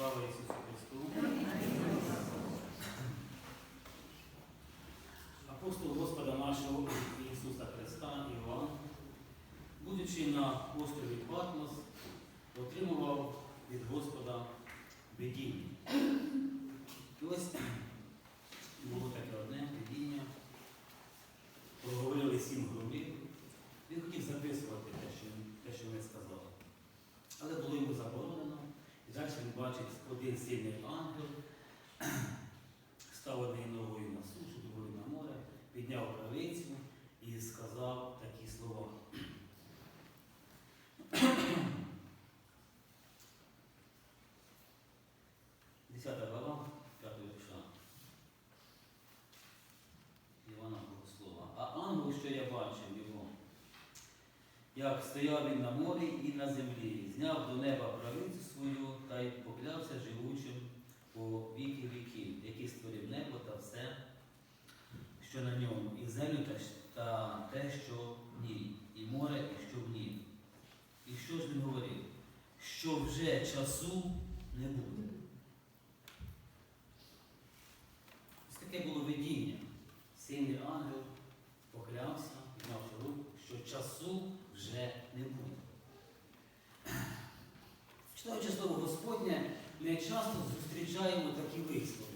Слава Ісусу acontecer mesmo. Né? Як стояв він на морі і на землі, зняв до неба правицю свою та й поклявся живучим по віки віків, який створив небо та все, що на ньому, і землю та, те, що в ній, і море, і що в ній. І що ж він говорив? Що вже часу не буде. Ось таке було видіння. Сильний ангел поклявся, піднявши руку, що часу вже не буде. Читаючи слово Господнє, ми часто зустрічаємо такі вислови,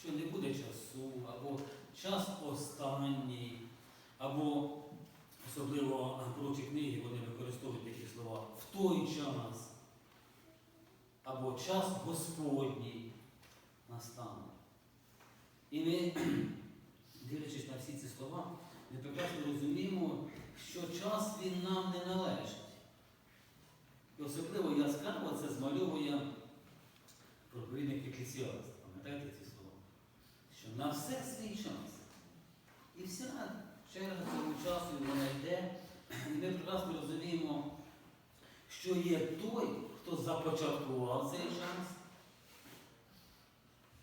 що не буде часу, або час останній, або особливо прочі книги вони використовують такі слова в той час, або час Господній настане. І ми, дивлячись на всі ці слова, ми прекрасно розуміємо, що час він нам не належить. І особливо яскраво це змальовує проповідник Еклесіаст. Пам'ятаєте ці слова? Що на все свій час. І вся черга цього часу вона йде. І ми прекрасно розуміємо, що є той, хто започаткував цей час,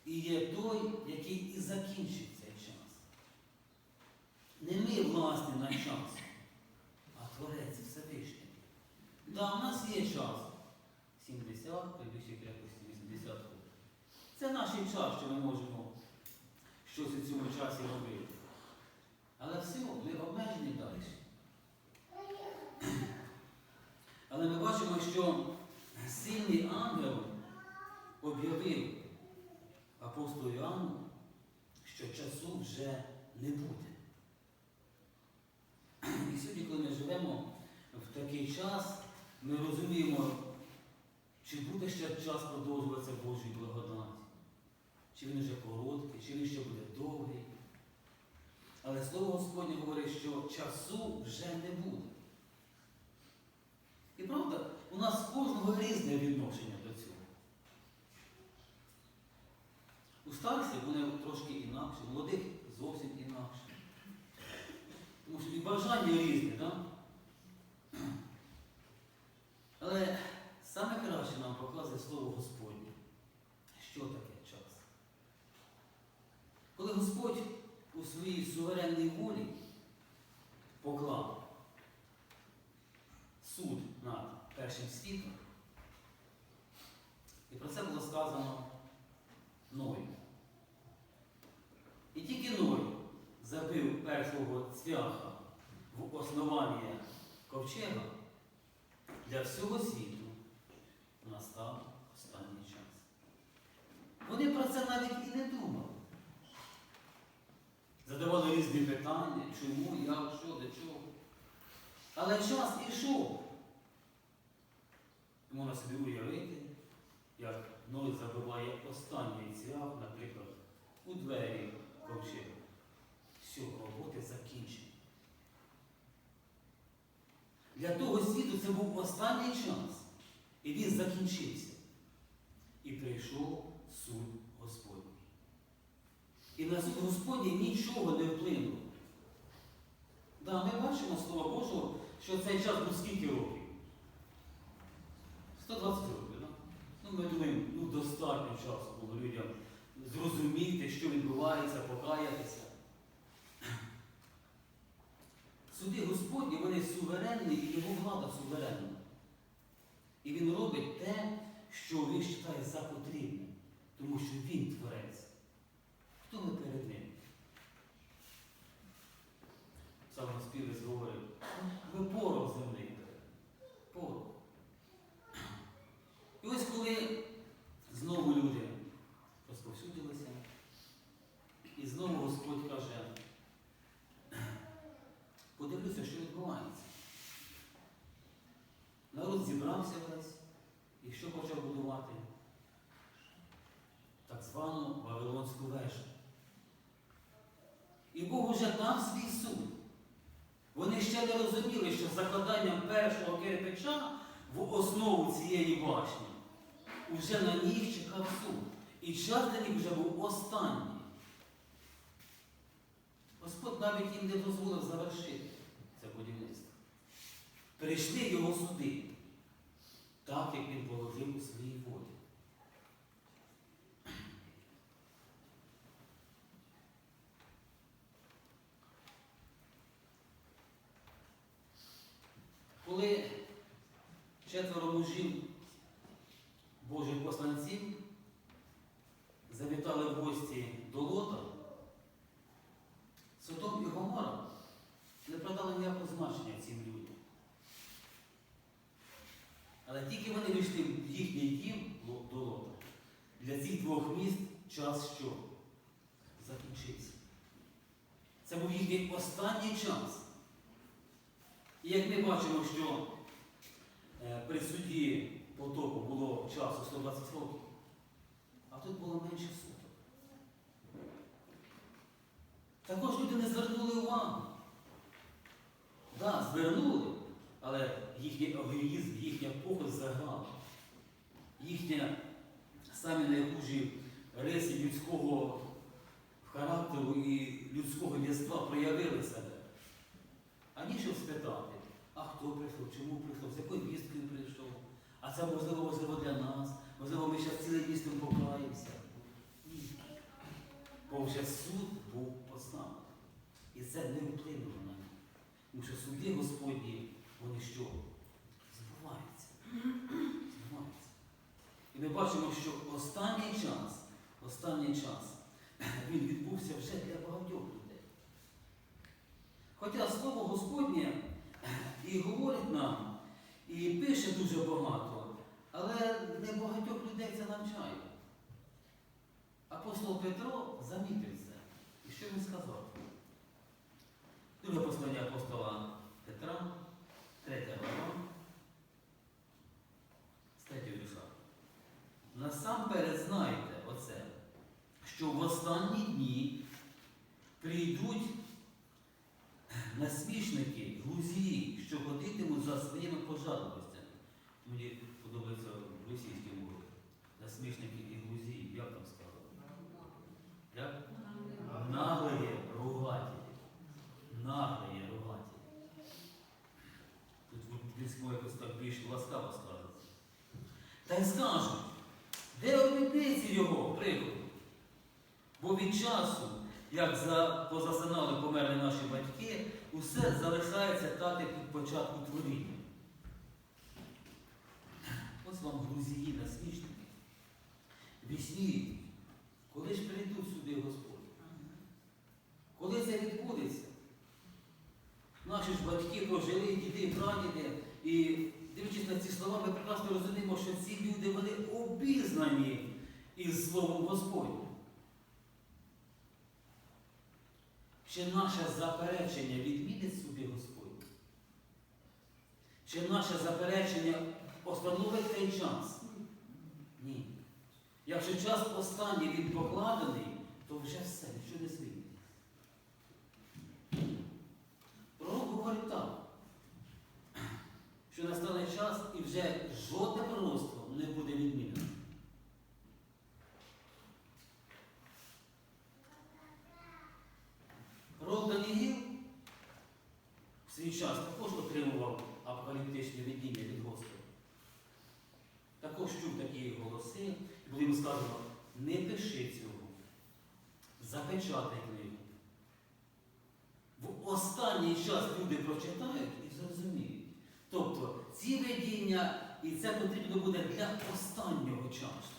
і є той, який і закінчить. Не ми власні на час, а Творець Всевишній. Да, у нас є час. 70, прибільших якості 80 років. Це наш час, що ми можемо щось у цьому часі робити. Але все, ми обмежені далі. Але ми бачимо, що сильний ангел об'явив апостолу Іоанну, що часу вже не буде. І сьогодні, коли ми живемо в такий час, ми розуміємо, чи буде ще час продовжуватися Божої благодаті, чи він вже короткий, чи він ще буде довгий. Але Слово Господнє говорить, що часу вже не буде. І правда, у нас кожного різне відношення до цього. У старців вони трошки інакше, у молодих зовсім інакше. Тому що і бажання різні, так? Але саме краще нам показує Слово Господнє. Що таке час? Коли Господь у своїй суверенній волі поклав суд над першим світом, і про це було сказано Ною. І тільки Ной забив першого цвяха в основання ковчега, для всього світу настав останній час. Вони про це навіть і не думали. Задавали різні питання, чому, як, що, до чого. Але час ішов. Можна собі уявити, як Ной забиває останній цвях, наприклад, у двері ковчега. Все, роботи закінчені. Для того світу це був останній час. І він закінчився. І прийшов суд Господній. І на суд Господній нічого не вплинуло. Да, ми бачимо Слова Божого, що цей час був скільки років? 120 років, так? Ну, ми думаємо, ну достатньо часу було людям зрозуміти, що відбувається, покаятися. Суди Господні, вони суверенні і його влада суверенна. І він робить те, що він вважає за потрібне, тому що він творець. Хто ми перед ним? Саме співець говорив, ви порох землі. Порох. І ось коли знову люди розповсюдилися, і знову Господь каже, подивлюся, що відбувається. Народ зібрався весь і що почав будувати? Так звану Вавилонську вежу. І Бог уже дав свій суд. Не розуміли, що закладанням першого кирпича в основу цієї башні уже на них чекав суд. І час для них вже був останній. Господь навіть їм не дозволив завершити це будівництво. Прийшли його суди, так як він положив у своїй волі. Коли четверо мужів Божих посланців завітали в гості до Лота, Содом і Гомора не продали ніякого значення цим людям. Але тільки вони вийшли в їхній дім до Лота, для цих двох міст час що? Закінчився. Це був їхній останній час. І як ми бачимо, що е, при суді потопу було часу 120 років, а тут було менше суток. Також люди не звернули увагу. Так, да, звернули, але їхній егоїзм, їхня похоть заграла. Їхня самі найхужі риси людського характеру і людського єства проявили себе. А ніщо спитати, а хто прийшов, чому прийшов, з якою вісткою прийшов. А це можливо важливо для нас. Можливо, ми зараз цілим містом покаємося. Бо вже суд був поставлений. І це не вплинуло на них. Тому що суди Господні, вони що? Збуваються. Збуваються. І ми бачимо, що останній час, останній час, він відбувся вже для багатьох людей. Хоча слово Господнє і говорить нам, і пише дуже багато, але не багатьох людей це навчає. Апостол Петро замітив це. І що він сказав? Друге послання апостола Петра, третя глава, з третього вірша. Насамперед знайте оце, що в останні дні прийдуть насмішники, глузії, що ходитимуть за своїми пожадливостями. Мені подобається в російській мові. Насмішники і глузії, як там сказано? Як? Наглые ругателі. Наглые ругателі. Тут українському якось так більш ласкаво скажеться. Та й скажуть, де обітниці його приходу? Бо від часу, як позасинали померли наші батьки, усе залишається так, як від початку творіння. Ось вам грузії насмішники. Вісніють, коли ж прийдуть сюди Господь? Коли це відбудеться? Наші ж батьки прожили, діди, прадіди, і дивлячись на ці слова, ми прекрасно розуміємо, що ці люди вони обізнані із Словом Господнім. Чи наше заперечення відмінить суди Господь? Чи наше заперечення остановить цей час? Ні. Якщо час останній він покладений, то вже все, нічого не звільнить. Пророк говорить так, що настане час і вже жодне пророцтво не буде відмінено. Пророк Даниїл в свій час також отримував апокаліптичне видіння від Господа. Також чув такі голоси, і було йому сказано, не пиши цього, запечатай книгу. В останній час люди прочитають і зрозуміють. Тобто ці видіння і це потрібно буде для останнього часу.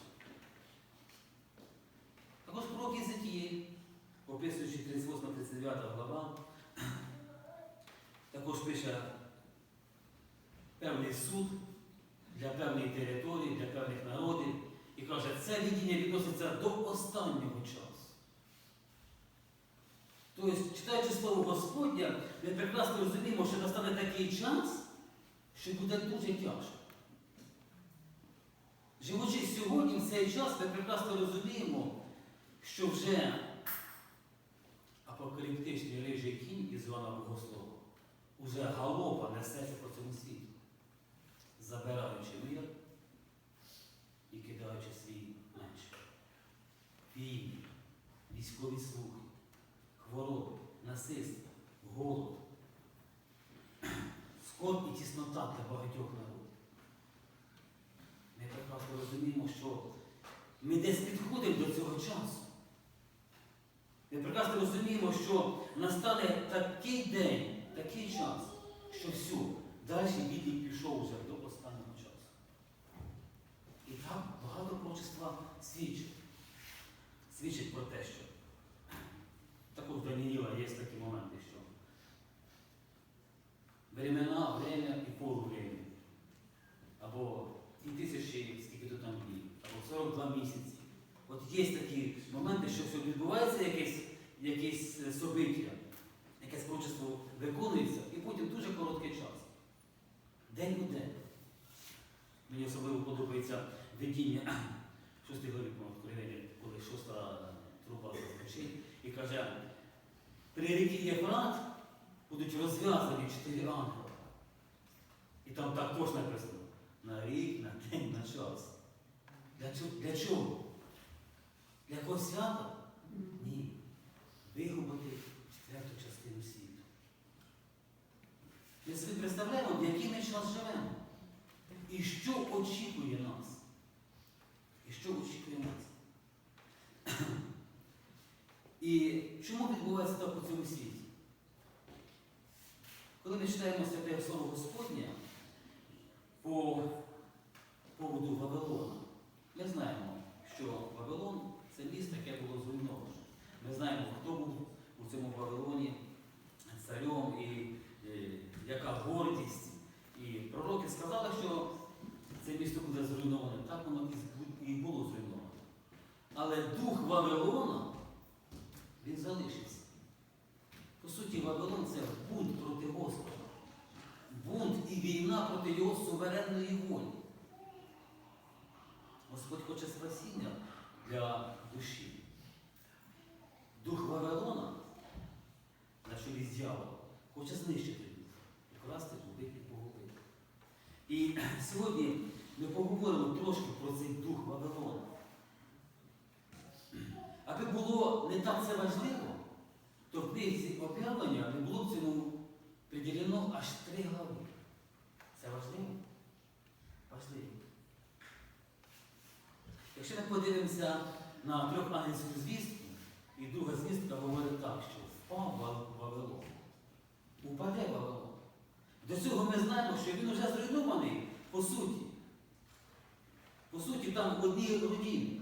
Також пророк Єзекіїль, описуючи 38-39 глава, також пише певний суд для певної території, для певних народів. І каже, це видіння відноситься до останнього часу. Тобто, читаючи слово Господня, ми прекрасно розуміємо, що настане такий час, що буде дуже тяжко. Живучи сьогодні в цей час, ми прекрасно розуміємо, що вже апокаліптичний рижий кінь із Івана Богослова уже галопа несеться по цьому світу, забираючи мир і кидаючи свій меч. Війни, військові слухи, хвороби, насильство, голод, скорб і тіснота для багатьох народів. Ми прекрасно розуміємо, що ми десь підходимо до цього часу. Ми прекрасно розуміємо, що настане такий день, такий час, що все, далі відлік пішов вже до останнього часу. І так багато пророчества свідчить. Свідчить про те, що також в Даніїла є такі моменти, що времена, время і пору. Або і тисячі, скільки то там днів, або 42 місяці. От є такі моменти, що все відбувається якесь, якесь е, собиття, якесь пророчество виконується, і потім дуже короткий час. День у день. Мені особливо подобається видіння шостий главі Откровення, коли шоста труба зазвучить, і каже, при ріки Єфрат будуть розв'язані чотири ангели. І там також написано на рік, на день, на час. Для чого? Для чого? Для кого свята? Ні. Ми собі представляємо, в який ми час живемо. І що очікує нас? І що очікує нас? І чому відбувається так у цьому світі? Коли ми читаємо святе Слово Господнє по поводу Вавилона, ми знаємо, що Вавилон це місто, яке було зруйновано. Ми знаємо, хто був у цьому Вавилоні яка гордість. І пророки сказали, що це місто буде зруйноване. Так воно і було зруйноване. Але дух Вавилона, він залишився. По суті, Вавилон це бунт проти Господа. Бунт і війна проти його суверенної волі. Господь хоче спасіння для душі. Дух Вавилона, на чолі з дьяволом, хоче знищити дух, вкрасти, убити і погубити. І сьогодні ми поговоримо трошки про цей дух Вавилона. Аби було не так це важливо, то в книзі об'явлення не було б цьому приділено аж три глави. Це важливо? Важливо. Якщо ми подивимося на трьох ангельську звістку, і друга звістка говорить так, що впав Ва- Вавилон. Упаде Вавилон. До цього ми знаємо, що він вже зруйнований по суті. По суті, там одні руїни.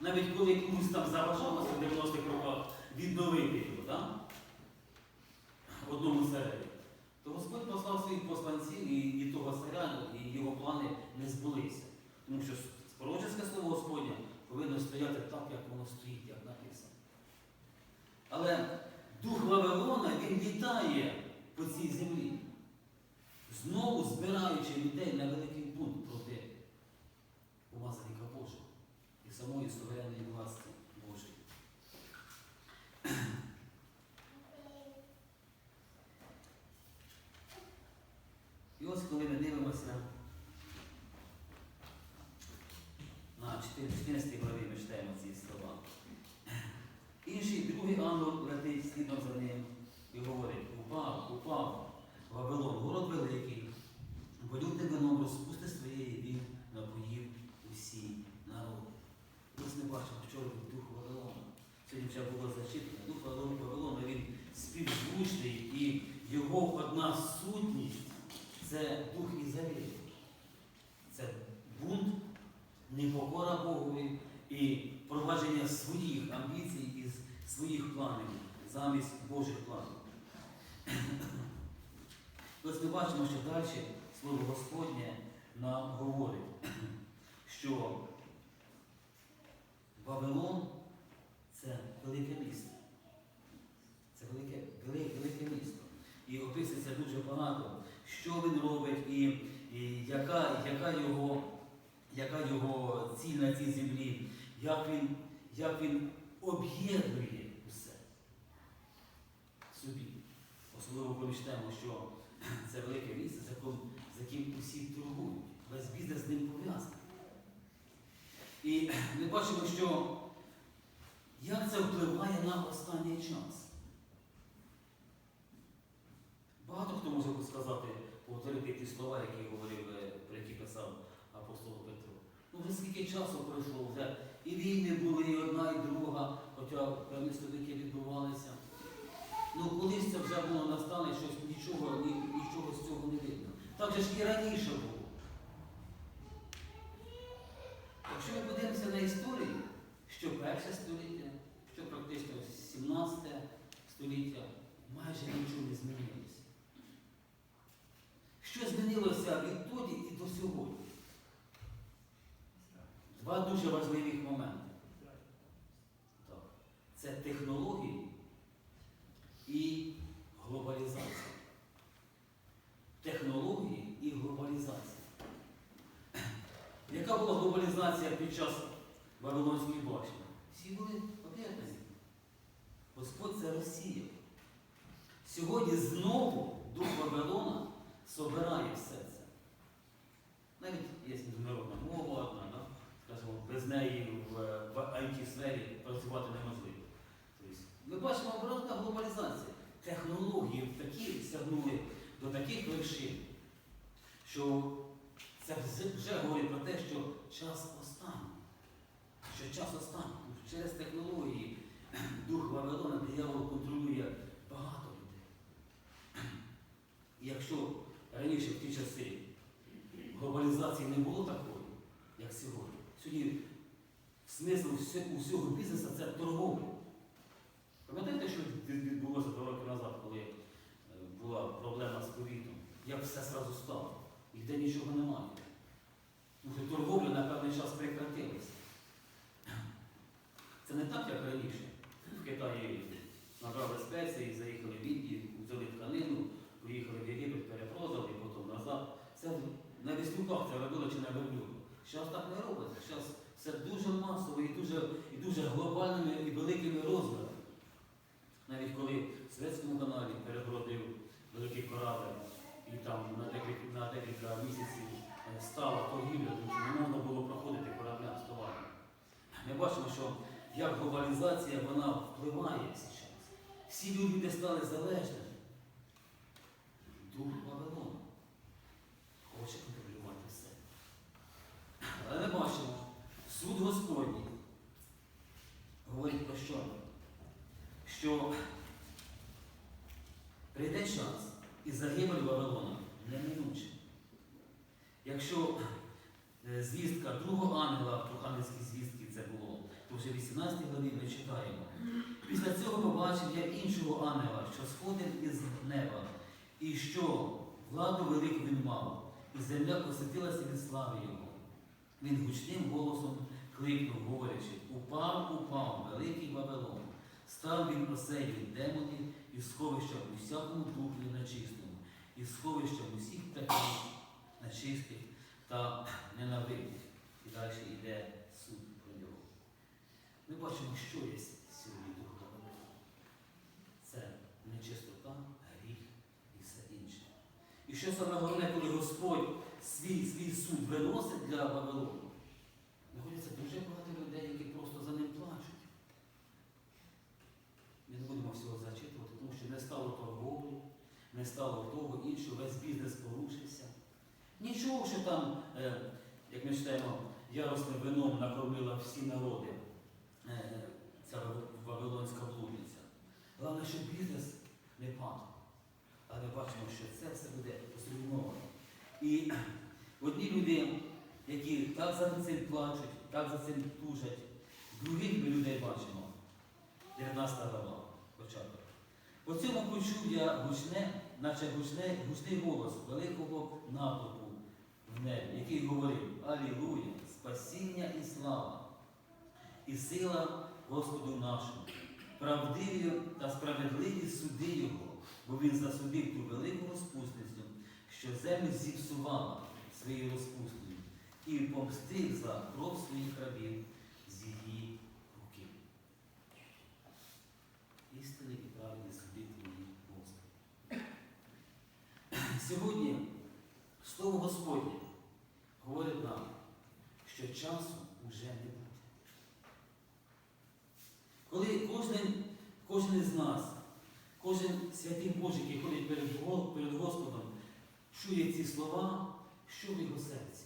Навіть коли комусь там заважалося в 90-х роках відновити його, так? в одному цареві, то Господь послав своїх посланців і, і того царя, і його плани не збулися. Тому що пророчеське слово Господнє повинно стояти так, як воно стоїть, як написано. Але дух Вавилона він літає по цій землі, знову збираючи людей на великий бунт проти помазаника Божого і самої суверенної власті Божої. І ось коли ми дивимося на 14 главі ми читаємо ці слова. Інший другий ангел летить слідом за ним і говорить, упав, упав, Вавилон, город великий, болюте вином розпусти своєї він напоїв усі народи. Ось не бачимо, що робить дух Вавилона. Сьогодні вже було зачитано. Дух Вавилона, Вавилона, він співзвучний і його одна сутність це дух Ізраїлю. непокора Богові і провадження своїх амбіцій і своїх планів замість Божих планів. Ось ми бачимо, що далі слово Господнє нам говорить, що Вавилон це велике місто. Це велике, велике місто. І описується дуже багато, що він робить і, і яка, яка, його, яка його ціль на цій землі, як він, як він об'єднує усе собі. Особливо помічаємо, що це велике місце, за яким усі торгують. Весь бізнес з ним пов'язаний. І ми бачимо, що як це впливає на останній час. Багато хто може сказати, повторити ті слова, які говорив, е, про які писав апостол Петро. Ну вже скільки часу пройшло, вже і війни були, і одна, і друга, хоча певні століття відбувалися. Ну колись це вже було настане, щось нічого, ні, нічого з цього не видно. Так же ж і раніше було. Якщо ми подивимося на історію, що перше століття, що практично 17 століття, майже нічого не змінилося. Що змінилося відтоді і до сьогодні? Два дуже важливих моменти. Це технології і глобалізація. Технології і глобалізація. Яка була глобалізація під час Вавилонської башні? Всі були об'єднані. Господь це Росія. Сьогодні знову дух Вавилона собирає все це. Навіть є міжнародна мова одна, да? скажімо, без неї в, в IT-сфері працювати неможливо. Тобто, ми бачимо оборотна глобалізація. Технології такі сягнули до таких вершин, що це вже- говорить про те, що час останній. Що час останній. Через технології дух Вавилона диявол контролює багато людей. Якщо раніше в ті часи глобалізації не було такої, як сьогодні, сьогодні смисл усього бізнесу це торговля. Пам'ятаєте, що від- відбулося два роки назад, коли е, була проблема з ковідом? Як все зразу стало? Ніде нічого немає. Торговля на певний час прекратилася. Це не так, як раніше. В Китаї набрали спеції, заїхали в Індію, взяли тканину, поїхали в Єгипет, перепродали, потім назад. Це на віслюках це робили чи на верблюдах. Зараз так не робиться. Зараз все дуже масово і дуже, і дуже глобальними і великими розмірами. Навіть коли в Светському каналі перебродив великий корабль і там на декілька, на декілька місяців е, стала торгівля, тому що не можна було проходити корабля з товарами. Ми бачимо, що як глобалізація вона впливає зараз. Всі люди стали залежними. Дух Вавилона хоче контролювати все. Але ми бачимо, суд Господній говорить про що? Що прийде час і загибель Вавилона неминуче. Якщо е, звістка другого ангела, в ангельській звістки це було, то вже в 18 главі ми читаємо. Після цього побачив я іншого ангела, що сходив із неба, і що владу велику він мав, і земля посвятилася від слави його. Він гучним голосом кликнув, говорячи, упав, упав, великий Вавилон. Став він осею демонів і сховища усякому духу нечистому, і сховища усіх птахів нечистих та ненавидних. І далі йде суд про нього. Ми бачимо, що є сьогодні дух Вавилона. Це нечистота, гріх і все інше. І що саме головне, коли Господь свій, свій суд виносить для Вавилону, знаходиться дуже багато людей, які просто за ним плачуть. Ми не будемо всього зачитувати, тому що не стало торговлі, не стало іншого, весь бізнес порушився. Нічого, що там, е, як ми читаємо, яросним вином накормила всі народи, е, ця Вавилонська блудниця. Головне, щоб бізнес не падав. Але бачимо, що це все буде зруйновано. І одні люди, які так за цим плачуть, так за цим тужать. Других ми людей бачимо. 19 глава, початок. По цьому почув я гучне, наче гучне, гучний голос великого натовпу в небі, який говорив Алілуя, спасіння і слава, і сила Господу нашому, правдиві та справедливі суди Його, бо Він засудив ту велику розпусницю, що землю зіпсувала своєю розпустою, і помстив за кров своїх рабів з її руки. Істинний і правильний суди твої, Господи. Сьогодні Слово Господнє говорить нам, що часу вже не буде. Коли кожен, кожен із нас, кожен святий Божий, який ходить перед, перед Господом, чує ці слова, що в його серці?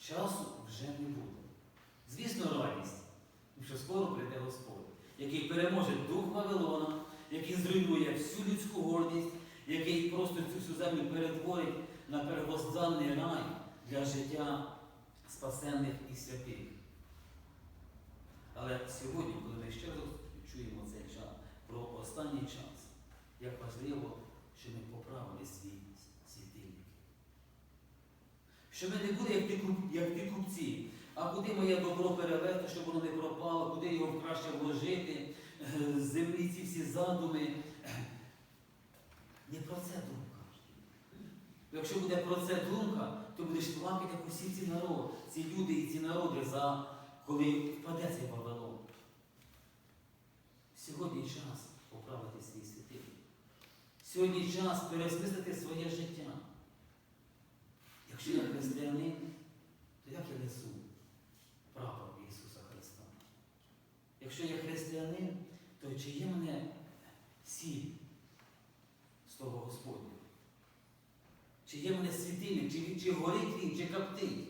Часу вже не буде. Звісно, радість, що скоро прийде Господь, який переможе дух Вавилона, який зруйнує всю людську гордість, який просто цю всю землю перетворить на первозданний рай для життя спасенних і святих. Але сьогодні, коли ми ще раз чуємо цей час про останній час, як важливо, що ми поправили свій світильник. Щоб ми не були як ті, як ті купці, а куди моє добро перевести, щоб воно не пропало, куди його краще вложити, е, землі ці всі задуми. Не про це думка. Якщо буде про це думка, то будеш плакати, як усі ці народ, ці люди і ці народи, за коли впаде цей Вавилон. Сьогодні час поправити свій світильник. Сьогодні час переосмислити своє життя. Якщо я християнин, то як я несу прапор Ісуса Христа? Якщо я християнин, то чи є мене сіль Слова Господня? Чи є мене світильник, чи, чи горить він, чи коптить?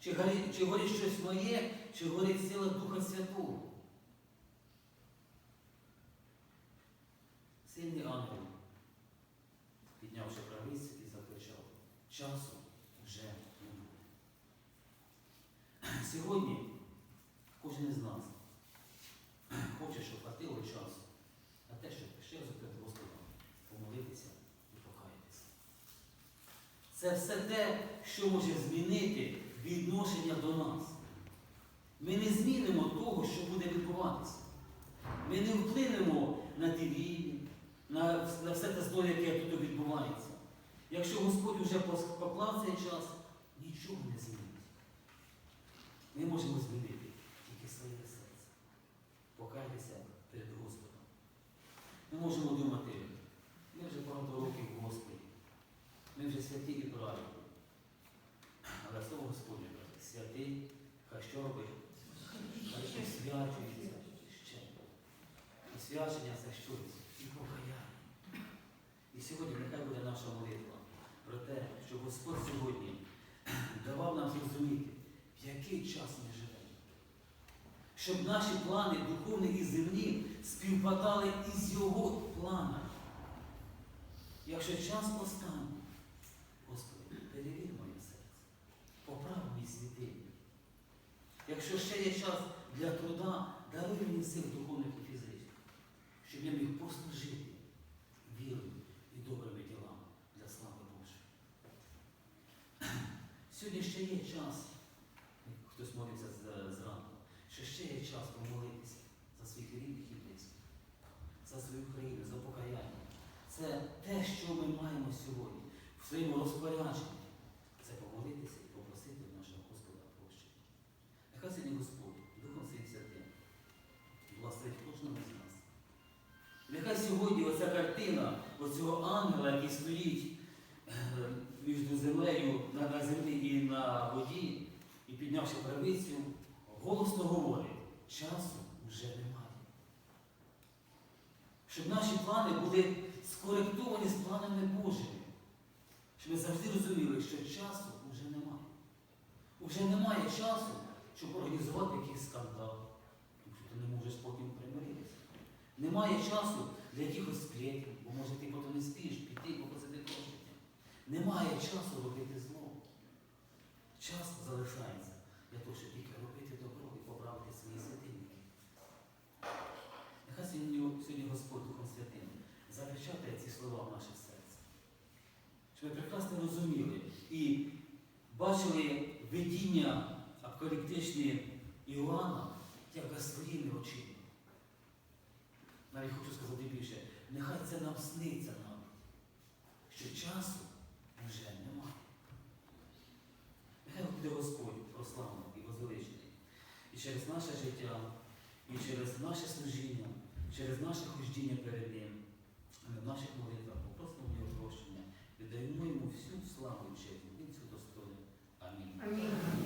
Чи горить, чи горить щось моє, чи горить сила Духа Святого? Сильний ангел, піднявши правиці і закричав, часу вже не буде. Сьогодні кожен із нас хоче, щоб хватило часу на те, щоб ще раз перед Господом помолитися і покаятися. Це все те, що може змінити відношення до нас. Ми не змінимо того, що буде відбуватися. Ми не вплинемо на ті війни, на, на все те зло, яке тут відбувається. Якщо Господь вже поклав цей час, нічого не змінить. Ми можемо змінити тільки своє серце, покаятися перед Господом. Ми можемо думати, ми вже багато років в Господі, ми вже святі і правильні. Але слово Господнє каже, святий, хай що робить? Хай освячується ще. Освячення це щось і покаяння. І сьогодні нехай буде наша молитва про те, що Господь сьогодні давав нам зрозуміти, в який час ми живемо. Щоб наші плани духовні і земні співпадали із Його планами. Якщо час останній, Господи, перевір моє серце, поправ мій світильник. Якщо ще є час для труда, даруй мені сил духовних і фізичних, щоб я міг просто жити вірою і добрими ділами для слави Божої. Сьогодні ще є час, як хтось молився з- зранку, що ще є час помолитися за своїх рідних і близьких, за свою країну, за покаяння. Це те, що ми маємо сьогодні в своєму розпорядженні. Це помолитися і попросити в нашого Господа прощення. Нехай сьогодні Господь, Духом Своїм Святим, благословить кожному з нас. Нехай сьогодні оця картина оцього ангела, який стоїть е, між землею на, на землі і на воді, і піднявши правицю, голосно говорить, часу вже немає. Щоб наші плани були скоректовані з планами Божими. Щоб ми завжди розуміли, що часу вже немає. Уже немає часу, щоб організувати якийсь скандал. Тому що ти не можеш потім примиритися. Немає часу для якихось сплетів, бо може ти потім не спіш, піти, попросити прощення. Немає часу робити зло. Час залишається для того, щоб тільки робити добро і поправити свої святинки. Нехай сьогодні, сьогодні Господь Духом Святим запечатає ці слова в наше серце. Щоб ви прекрасно розуміли і бачили видіння апокаліптичні Іоанна як своїми очима. Навіть хочу сказати більше, нехай це нам сниться навіть, що часу вже немає. Нехай буде Господь прославлений і возвеличений. І через наше життя, і через наше служіння, через наше хождіння перед Ним, в наших молитвах попросимо Його прощення, віддаємо йому всю славу і честь. Він цю достойний. Амінь. Амінь.